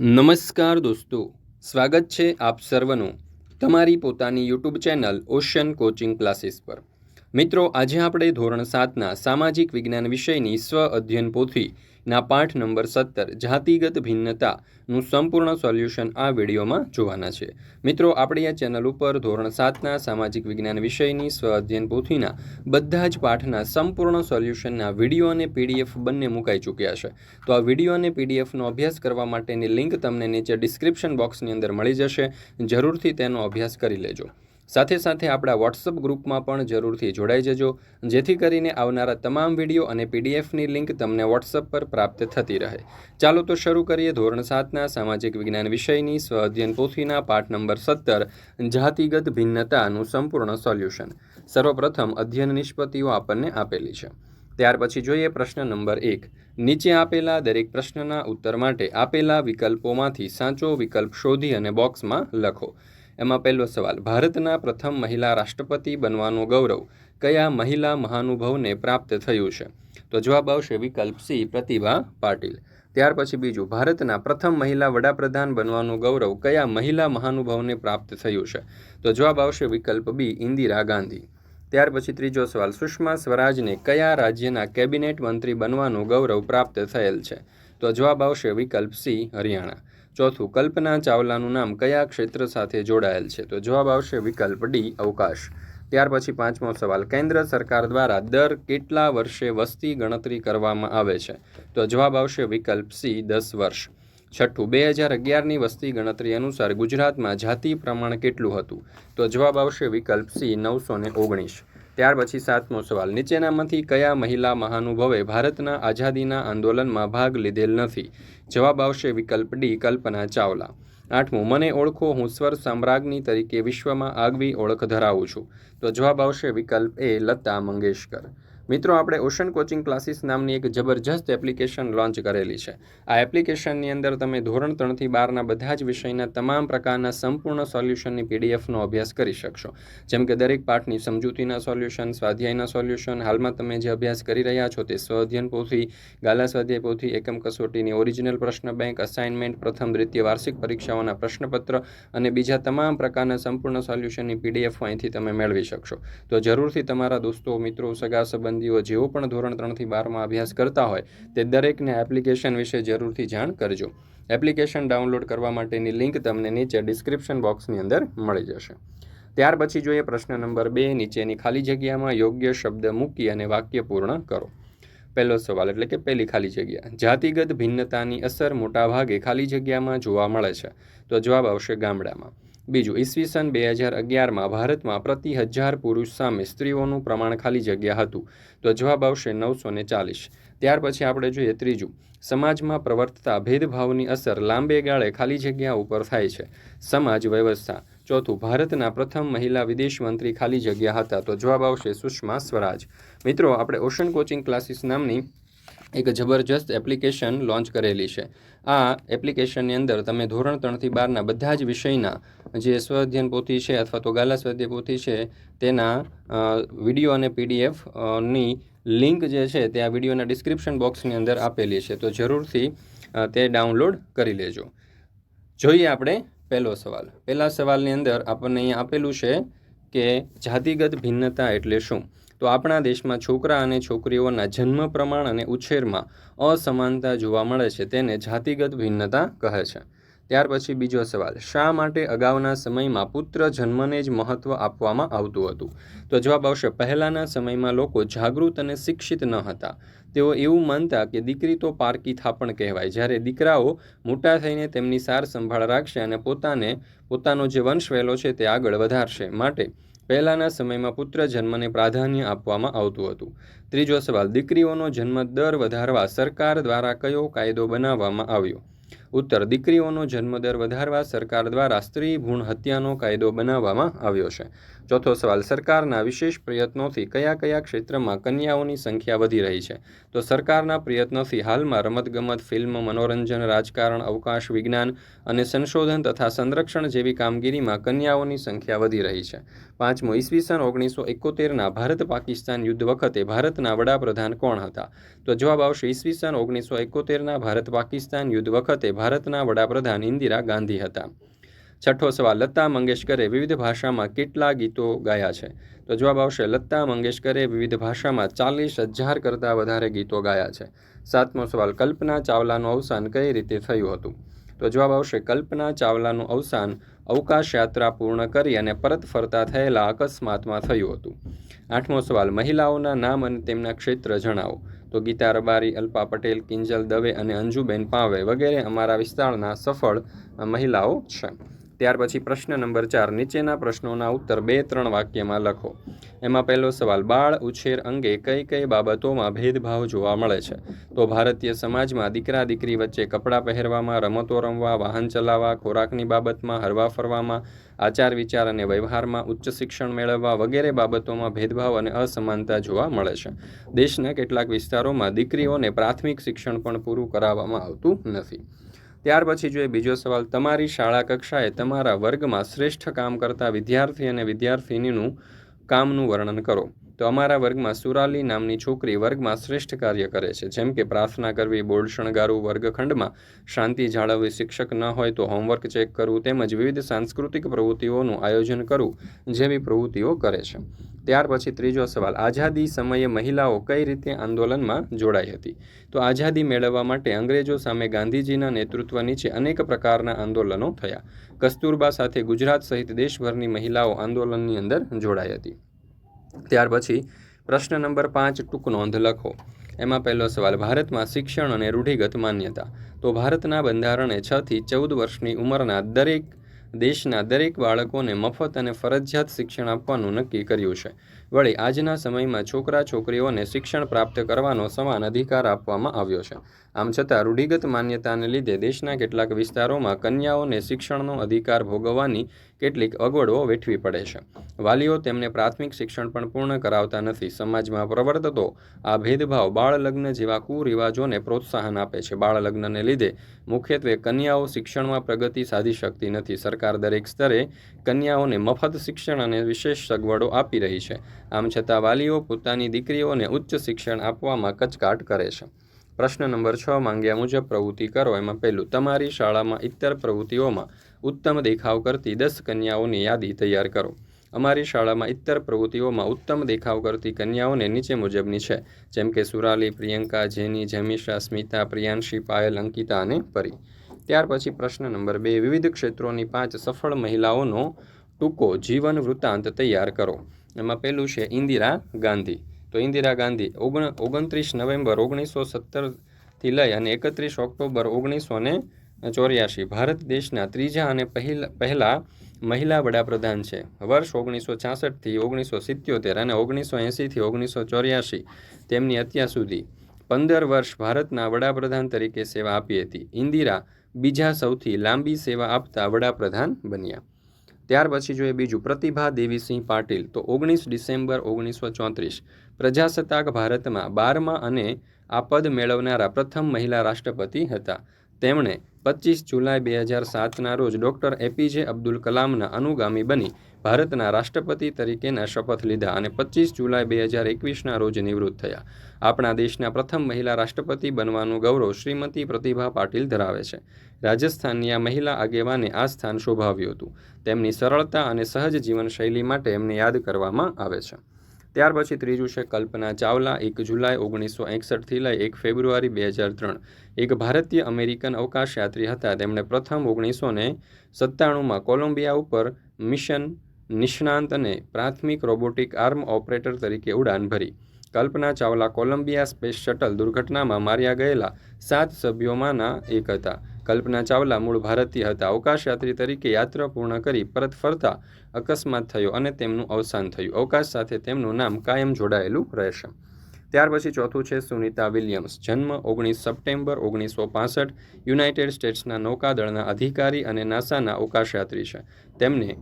નમસ્કાર દોસ્તો, સ્વાગત છે આપ સર્વનું તમારી પોતાની YouTube channel ocean coaching classes પર. મિત્રો, આજે આપણે ધોરણ સાતના સામાજિક વિજ્ઞાન વિષયની સ્વ અધ્યયન પોથીના પાઠ નંબર સત્તર, જાતિગત ભિન્નતાનું સંપૂર્ણ સોલ્યુશન આ વિડીયોમાં જોવાના છે. મિત્રો, આપણી આ ચેનલ ઉપર ધોરણ સાતના સામાજિક વિજ્ઞાન વિષયની સ્વ અધ્યયન પોથીના બધા જ પાઠના સંપૂર્ણ સોલ્યુશનના વીડિયો અને પીડીએફ બંને મુકાઈ ચૂક્યા છે. તો આ વીડિયો અને પીડીએફનો અભ્યાસ કરવા માટેની લિંક તમને નીચે ડિસ્ક્રિપ્શન બોક્સની અંદર મળી જશે. જરૂરથી તેનો અભ્યાસ કરી લેજો. સાથે સાથે આપણા વોટ્સઅપ ગ્રુપમાં પણ જરૂરથી જોડાઈ જજો, જેથી કરીને આવનારા તમામ વીડિયો અને પીડીએફની લિંક તમને વોટ્સઅપ પર પ્રાપ્ત થતી રહે. ચાલો તો શરૂ કરીએ ધોરણ સાતના સામાજિક વિજ્ઞાન વિષયની સ્વ અધ્યયન પોથીના પાઠ નંબર સત્તર, જાતિગત ભિન્નતાનું સંપૂર્ણ સોલ્યુશન. સર્વપ્રથમ અધ્યયન નિષ્પત્તિઓ આપણને આપેલી છે. ત્યાર પછી જોઈએ પ્રશ્ન નંબર એક. નીચે આપેલા દરેક પ્રશ્નના ઉત્તર માટે આપેલા વિકલ્પોમાંથી સાચો વિકલ્પ શોધી અને બોક્સમાં લખો. એમાં પહેલો સવાલ, ભારતના પ્રથમ મહિલા રાષ્ટ્રપતિ બનવાનું ગૌરવ કયા મહિલા મહાનુભાવને પ્રાપ્ત થયું છે? તો જવાબ આવશે વિકલ્પ સી, પ્રતિભા પાટીલ. ત્યાર પછી બીજું, ભારતના પ્રથમ મહિલા વડાપ્રધાન બનવાનું ગૌરવ કયા મહિલા મહાનુભાવને પ્રાપ્ત થયું છે? તો જવાબ આવશે વિકલ્પ બી, ઇન્દિરા ગાંધી. ત્યાર પછી ત્રીજો સવાલ, સુષ્મા સ્વરાજને કયા રાજ્યના કેબિનેટ મંત્રી બનવાનું ગૌરવ પ્રાપ્ત થયેલ છે? તો જવાબ આવશે વિકલ્પ સી, હરિયાણા. ચોથું, કલ્પના ચાવલાનું નામ કયા ક્ષેત્ર સાથે જોડાયેલ છે? તો જવાબ આવશે વિકલ્પ ડી, અવકાશ. ત્યાર પછી પાંચમો સવાલ, કેન્દ્ર સરકાર દ્વારા દર કેટલા વર્ષે વસ્તી ગણતરી કરવામાં આવે છે? તો જવાબ આવશે વિકલ્પ સી, દસ વર્ષ. છઠ્ઠું, બે હજાર અગિયારની વસ્તી ગણતરી અનુસાર ગુજરાતમાં જાતિ પ્રમાણ કેટલું હતું? તો જવાબ આવશે વિકલ્પ સી, નવસો ને ઓગણીસ. ત્યાર પછી સાતમો સવાલ, નીચેનામાંથી કયા મહિલા મહાનુભાવે ભારતના આઝાદીના આંદોલનમાં ભાગ લીધેલ નથી? જવાબ આવશે વિકલ્પ ડી, કલ્પના ચાવલા. આઠમું, મને ઓળખો, હું સ્વર સામ્રાજ્ઞી તરીકે વિશ્વમાં આગવી ઓળખ ધરાવું છું. તો જવાબ આવશે વિકલ્પ એ, લતા મંગેશકર. મિત્રો, આપણે ઓશન કોચિંગ ક્લાસીસ નામની એક જબરજસ્ત એપ્લિકેશન લોન્ચ કરેલી છે. આ એપ્લિકેશનની અંદર તમે ધોરણ ત્રણથી બારના બધા જ વિષયના તમામ પ્રકારના સંપૂર્ણ સોલ્યુશનની પીડીએફનો અભ્યાસ કરી શકશો. જેમ કે દરેક પાઠની સમજૂતીના સોલ્યુશન, સ્વાધ્યાયના સોલ્યુશન, હાલમાં તમે જે અભ્યાસ કરી રહ્યા છો તે સ્વાધ્યન પોથી, ગાલા સ્વાધ્યાય પોથી, એકમ કસોટીની ઓરિજિનલ પ્રશ્ન બેંક, અસાઇનમેન્ટ, પ્રથમ દ્વિતીય વાર્ષિક પરીક્ષાઓના પ્રશ્નપત્ર અને બીજા તમામ પ્રકારના સંપૂર્ણ સોલ્યુશનની પીડીએફ અહીંથી તમે મેળવી શકશો. તો જરૂરથી તમારા દોસ્તો, મિત્રો, સગા સંબંધ સંબંધીઓ જેઓ પણ ધોરણ ત્રણથી બારમાં અભ્યાસ કરતા હોય તે દરેકને એપ્લિકેશન વિશે જરૂરથી જાણ કરજો. એપ્લિકેશન ડાઉનલોડ કરવા માટેની લિંક તમને નીચે ડિસ્ક્રિપ્શન બોક્સની અંદર મળી જશે. ત્યાર પછી જોઈએ પ્રશ્ન નંબર બે, નીચેની ખાલી જગ્યામાં યોગ્ય શબ્દ મૂકી અને વાક્ય પૂર્ણ કરો. પહેલો સવાલ એટલે કે પહેલી ખાલી જગ્યા. જાતિગત ભિન્નતાની અસર મોટાભાગે ખાલી જગ્યામાં જોવા મળે છે. તો જવાબ આવશે ગામડામાં. બીજું ઈસવીસન બે હજાર અગિયારમાં ભારતમાં પ્રતિ હજાર પુરુષ સામે સ્ત્રીઓનું પ્રમાણ ખાલી જગ્યા હતું. તો જવાબ આવશે નવસો ને ચાલીસ. ત્યાર પછી આપણે જોઈએ ત્રીજું. સમાજમાં પ્રવર્તતા ભેદભાવની અસર લાંબે ગાળે ખાલી જગ્યા ઉપર થાય છે. સમાજ વ્યવસ્થા. ચોથું, ભારતના પ્રથમ મહિલા વિદેશ મંત્રી ખાલી જગ્યા હતા. તો જવાબ આવશે સુષ્મા સ્વરાજ. મિત્રો, આપણે ઓશન કોચિંગ ક્લાસીસ નામની એક જબરજસ્ત એપ્લિકેશન લોન્ચ કરેલી છે. આ એપ્લિકેશનની અંદર તમે ધોરણ ત્રણથી બારના બધા જ વિષયના જે સ્વઅધ્યયન પોથી છે અથવા તો ગાલા સ્વાધ્યાય પોથી છે, તેના વીડિયો અને પીડીએફની લિંક જે છે તે આ વિડીયોના ડિસ્ક્રિપ્શન બોક્સની અંદર આપેલી છે. તો જરૂરથી તે ડાઉનલોડ કરી લેજો. જોઈએ આપણે પહેલો સવાલ. પહેલા સવાલની અંદર આપણને અહીંયા આપેલું છે કે જાતિગત ભિન્નતા એટલે શું? તો આપણા દેશમાં છોકરા અને છોકરીઓના જન્મ પ્રમાણ અને ઉછેરમાં અસમાનતા જોવા મળે છે, તેને જાતિગત ભિન્નતા કહે છે. ત્યાર પછી બીજો સવાલ, શા માટે અગાઉના સમયમાં પુત્ર જન્મને જ મહત્ત્વ આપવામાં આવતું હતું? તો જવાબ આવશે, પહેલાંના સમયમાં લોકો જાગૃત અને શિક્ષિત ન હતા. તેઓ એવું માનતા કે દીકરી તો પારકી થાપણ કહેવાય, જ્યારે દીકરાઓ મોટા થઈને તેમની સાર સંભાળ રાખશે અને પોતાને, પોતાનો જે વંશ વહેલો છે તે આગળ વધારશે. માટે પહેલાંના સમયમાં પુત્ર જન્મને પ્રાધાન્ય આપવામાં આવતું હતું. ત્રીજો સવાલ, દીકરીઓનો જન્મ દર વધારવા સરકાર દ્વારા કયો કાયદો બનાવવામાં આવ્યો? ઉત્તર, દીકરીઓનો જન્મદર વધારવા સરકાર દ્વારા સ્ત્રી ભ્રૂણ હત્યાનો કાયદો બનાવવામાં આવ્યો છે. ચોથો સવાલ, સરકારના વિશેષ પ્રયત્નોથી કયા કયા ક્ષેત્રમાં કન્યાઓની સંખ્યા વધી રહી છે? તો સરકારના પ્રયત્નોથી હાલમાં રમતગમત, ફિલ્મ, મનોરંજન, રાજકારણ, અવકાશ, વિજ્ઞાન અને સંશોધન તથા સંરક્ષણ જેવી કામગીરીમાં કન્યાઓની સંખ્યા વધી રહી છે. પાંચમો ઈસવીસન ઓગણીસો એકોતેરના ભારત પાકિસ્તાન યુદ્ધ વખતે ભારતના વડાપ્રધાન કોણ હતા? તો જવાબ આવશે ઈસવીસન ઓગણીસો એકોતેરના ભારત પાકિસ્તાન યુદ્ધ વખતે ભારતના વડાપ્રધાન ઇન્દિરા ગાંધી હતા. છઠ્ઠો સવાલ, લતા મંગેશકરે વિવિધ ભાષામાં કેટલા ગીતો ગાયા છે? તો જવાબ આવશે, લતા મંગેશકરે વિવિધ ભાષામાં ચાલીસ હજાર કરતાં વધારે ગીતો ગાયા છે. સાતમો સવાલ, કલ્પના ચાવલાનું અવસાન કઈ રીતે થયું હતું? તો જવાબ આવશે, કલ્પના ચાવલાનું અવસાન અવકાશ યાત્રા પૂર્ણ કરી અને પરત ફરતા થયેલા અકસ્માતમાં થયું હતું. આઠમો સવાલ, મહિલાઓના નામ અને તેમના ક્ષેત્ર જણાવો. તો ગીતા રબારી અલ્પા પટેલ, કિંજલ દવે અને અંજુબેન પાવે વગેરે અમારા વિસ્તારના સફળ મહિલાઓ છે. ત્યાર પછી પ્રશ્ન નંબર ચાર, નીચેના પ્રશ્નોના ઉત્તર બે ત્રણ વાક્યમાં લખો. એમાં પહેલો સવાલ, બાળ ઉછેર અંગે કઈ કઈ બાબતોમાં ભેદભાવ જોવા મળે છે? તો ભારતીય સમાજમાં દીકરા દીકરી વચ્ચે કપડાં પહેરવામાં, રમતો રમવા, વાહન ચલાવવા, ખોરાકની બાબતમાં, હરવા ફરવામાં, આચાર વિચાર અને વ્યવહારમાં ઉચ્ચ શિક્ષણ મેળવવા વગેરે બાબતોમાં ભેદભાવ અને અસમાનતા જોવા મળે છે. દેશના કેટલાક વિસ્તારોમાં દીકરીઓને પ્રાથમિક શિક્ષણ પણ પૂરું કરાવવામાં આવતું નથી. ત્યાર પછી જોઈએ બીજો સવાલ, તમારી શાળા કક્ષાએ તમારા વર્ગમાં શ્રેષ્ઠ કામ કરતા વિદ્યાર્થી અને વિદ્યાર્થિનીનું કામનું વર્ણન કરો. તો અમારા વર્ગમાં સુરાલી નામની છોકરી વર્ગમાં શ્રેષ્ઠ કાર્ય કરે છે. જેમ કે પ્રાર્થના કરવી બોર્ડ શણગારવું વર્ગખંડમાં શાંતિ જાળવવી, શિક્ષક ન હોય તો હોમવર્ક ચેક કરવું તેમજ વિવિધ સાંસ્કૃતિક પ્રવૃત્તિઓનું આયોજન કરવું જેવી પ્રવૃત્તિઓ કરે છે. ત્યાર પછી ત્રીજો સવાલ, આઝાદી સમયે મહિલાઓ કઈ રીતે આંદોલનમાં જોડાઈ હતી? તો આઝાદી મેળવવા માટે અંગ્રેજો સામે ગાંધીજીના નેતૃત્વ નીચે અનેક પ્રકારના આંદોલનો થયા. કસ્તુરબા સાથે ગુજરાત સહિત દેશભરની મહિલાઓ આંદોલનની અંદર જોડાઈ હતી. ત્યાર પછી પ્રશ્ન નંબર પાંચ ટૂંક નોંધ લખો. એમાં પહેલો સવાલ, ભારતમાં શિક્ષણ અને રૂઢિગત માન્યતા. તો ભારતના બંધારણે છ થી ચૌદ વર્ષની ઉંમરના દરેક દેશના દરેક બાળકોને મફત અને ફરજિયાત શિક્ષણ આપવાનું નક્કી કર્યું છે. વળી આજના સમયમાં છોકરા છોકરીઓને શિક્ષણ પ્રાપ્ત કરવાનો સમાન અધિકાર આપવામાં આવ્યો છે. આમ છતાં રૂઢિગત માન્યતાને લીધે દેશના કેટલાક વિસ્તારોમાં કન્યાઓને શિક્ષણનો અધિકાર ભોગવવાની કેટલીક અગવડો વેઠવી પડે છે. વાલીઓ તેમને પ્રાથમિક શિક્ષણ પણ પૂર્ણ કરાવતા નથી. સમાજમાં પ્રવર્તતો આ ભેદભાવ બાળ લગ્ન જેવા કુરિવાજોને પ્રોત્સાહન આપે છે. બાળ લગ્નને લીધે મુખ્યત્વે કન્યાઓ શિક્ષણમાં પ્રગતિ સાધી શકતી નથી. સરકાર દરેક સ્તરે કન્યાઓને મફત શિક્ષણ અને વિશેષ સગવડો આપી રહી છે. આમ છતાં વાલીઓ પોતાની દીકરીઓને ઉચ્ચ શિક્ષણ આપવામાં કચકાટ કરે છે. પ્રશ્ન નંબર છ માંગ્યા મુજબ પ્રવૃત્તિ કરો. એમાં પહેલું, તમારી શાળામાં ઇતર પ્રવૃત્તિઓમાં ઉત્તમ દેખાવ કરતી દસ કન્યાઓની યાદી તૈયાર કરો. અમારી શાળામાં ઇતર પ્રવૃત્તિઓમાં ઉત્તમ દેખાવ કરતી કન્યાઓને નીચે મુજબની છે. જેમ કે સુરાલી, પ્રિયંકા, જેની જમીશા સ્મિતા, પ્રિયાંશી, પાયલ, અંકિતા અને પરી. ત્યાર પછી પ્રશ્ન નંબર બે, વિવિધ ક્ષેત્રોની પાંચ સફળ મહિલાઓનો ટૂંકો જીવન વૃત્તાંત તૈયાર કરો. એમાં પહેલું છે ઇન્દિરા ગાંધી. તો ઇન્દિરા ગાંધી ઓગણ, ઓગણત્રીસ નવેમ્બર ઓગણીસો સત્તરથી લઈ અને એકત્રીસ ઓક્ટોબર ઓગણીસો ને ચોર્યાસી ભારત દેશના ત્રીજા અને પહેલા પહેલા મહિલા વડાપ્રધાન છે. વર્ષ ઓગણીસો છાસઠથી ઓગણીસો સિત્યોતેર અને ઓગણીસો એંસીથી ઓગણીસો ચોર્યાસી તેમની અત્યાર સુધી પંદર વર્ષ ભારતના વડાપ્રધાન તરીકે સેવા આપી હતી. ઇન્દિરા બીજા સૌથી લાંબી સેવા આપતા વડાપ્રધાન બન્યા. ત્યાર પછી જોઈએ બીજું, પ્રતિભા દેવીસિંહ પાટીલ તો ઓગણીસ ડિસેમ્બર ઓગણીસો ચોત્રીસ, પ્રજાસત્તાક ભારતમાં બારમા અને આ પદ મેળવનારા પ્રથમ મહિલા રાષ્ટ્રપતિ હતા. તેમણે પચીસ જુલાઈ બે હજાર સાતના રોજ ડૉક્ટર એપીજે અબ્દુલ કલામના અનુગામી બની ભારતના રાષ્ટ્રપતિ તરીકેના શપથ લીધા અને પચીસ જુલાઈ બે હજાર એકવીસના રોજ નિવૃત્ત થયા. આપણા દેશના પ્રથમ મહિલા રાષ્ટ્રપતિ બનવાનું ગૌરવ શ્રીમતી પ્રતિભા પાટીલ ધરાવે છે. રાજસ્થાનની આ મહિલા આગેવાને આ સ્થાન શોભાવ્યું હતું. તેમની સરળતા અને સહજ જીવનશૈલી માટે એમને યાદ કરવામાં આવે છે. ત્યાર પછી ત્રીજું છે કલ્પના ચાવલા, એક જુલાઈ ઓગણીસો એકસઠથી લઈ એક ફેબ્રુઆરી બે હજાર ત્રણ. એક ભારતીય અમેરિકન અવકાશયાત્રી હતા. તેમણે પ્રથમ ઓગણીસો ને સત્તાણુંમાં કોલંબિયા ઉપર મિશન નિષ્ણાંત અને પ્રાથમિક રોબોટિક આર્મ ઓપરેટર તરીકે ઉડાન ભરી. Kalpana Chawla Columbia space shuttle દુર્ઘટનામાં માર્યા ગયેલા સાત સભ્યોમાંના એક હતા. કલ્પના ચાવલા મૂળ ભારતીય હતા. અવકાશયાત્રી તરીકે યાત્રા પૂર્ણ કરી પરત ફરતા અકસ્માત થયો અને તેમનું અવસાન થયું. અવકાશ સાથે તેમનું નામ કાયમ જોડાયેલું રહેશે. ત્યાર પછી ચોથું છે સુનિતા વિલિયમ્સ. જન્મ ઓગણીસ સપ્ટેમ્બર ઓગણીસો પાસઠ. યુનાઇટેડ સ્ટેટ્સના નૌકાદળના અધિકારી અને નાસાના અવકાશયાત્રી છે. તેમને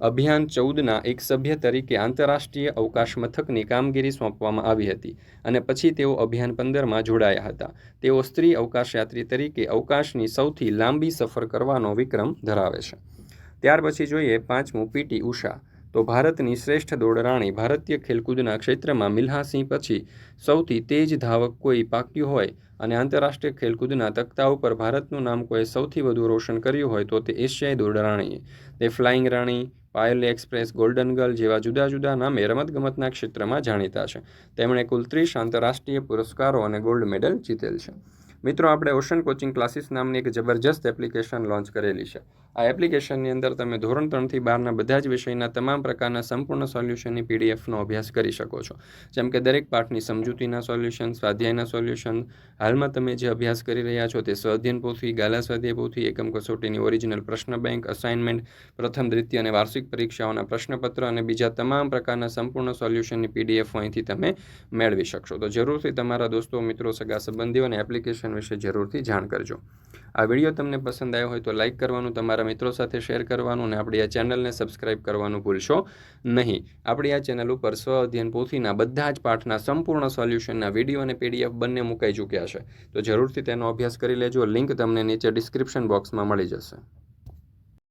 અભિયાન ચૌદના એક સભ્ય તરીકે આંતરરાષ્ટ્રીય અવકાશ મથકની કામગીરી સોંપવામાં આવી હતી અને પછી તેઓ અભિયાન પંદરમાં જોડાયા હતા. તેઓ સ્ત્રી અવકાશયાત્રી તરીકે અવકાશની સૌથી લાંબી સફર કરવાનો વિક્રમ ધરાવે છે. ત્યાર પછી જોઈએ પાંચમું પીટી ઉષા. તો ભારતની શ્રેષ્ઠ દોડરાણી ભારતીય ખેલકૂદના ક્ષેત્રમાં મિલ્હાસિંહ પછી સૌથી તેજ ધાવક કોઈ પાક્યું હોય અને આંતરરાષ્ટ્રીય ખેલકૂદના તખ્તા ઉપર ભારતનું નામ કોઈ સૌથી વધુ રોશન કર્યું હોય તો તે એશિયાઈ દોડરાણીએ તે ફ્લાઇંગ રાણી, પાયલ એક્સપ્રેસ, ગોલ્ડન ગર્લ જેવા જુદા જુદા નામે રમતગમતના ક્ષેત્રમાં જાણીતા છે. તેમણે કુલ ત્રીસ આંતરરાષ્ટ્રીય પુરસ્કારો અને ગોલ્ડ મેડલ જીતેલ છે. મિત્રો, આપણે ઓશન કોચિંગ ક્લાસીસ નામની એક જબરજસ્ત એપ્લિકેશન લોન્ચ કરેલી છે. આ એપ્લિકેશનની અંદર તમે ધોરણ ત્રણથી બારના બધા જ વિષયના તમામ પ્રકારના સંપૂર્ણ સોલ્યુશનની પીડીએફનો અભ્યાસ કરી શકો છો. જેમ કે દરેક પાઠની સમજૂતીના સોલ્યુશન, સ્વાધ્યાયના સોલ્યુશન, હાલમાં તમે જે અભ્યાસ કરી રહ્યા છો તે સ્વાધ્યન પોથી, ગાલા સ્વાધ્યાય પોથી, એકમ કસોટીની ઓરિજિનલ પ્રશ્ન બેંક અસાઇનમેન્ટ પ્રથમ દ્વિતીય અને વાર્ષિક પરીક્ષાઓના પ્રશ્નપત્ર અને બીજા તમામ પ્રકારના સંપૂર્ણ સોલ્યુશનની પીડીએફ અહીંથી તમે મેળવી શકશો. તો જરૂરથી તમારા દોસ્તો, મિત્રો, સગા સંબંધીઓને એપ્લિકેશન વિશે જરૂરથી જાણ કરજો. આ વીડિયો તમને પસંદ આવ્યો હોય તો લાઇક કરવાનું, તમારા મિત્રો સાથે શેર કરવાનું અને આપણી આ ચેનલને સબસ્ક્રાઇબ કરવાનું ભૂલશો નહીં. આપણી આ ચેનલ ઉપર સ્વ અધ્યયન પોથીના બધા જ પાઠના સંપૂર્ણ સોલ્યુશનના વીડિયો અને પીડીએફ બંને મુકાઈ ચૂક્યા છે. તો જરૂરથી તેનો અભ્યાસ કરી લેજો. લિંક તમને નીચે ડિસ્ક્રિપ્શન બોક્સમાં મળી જશે.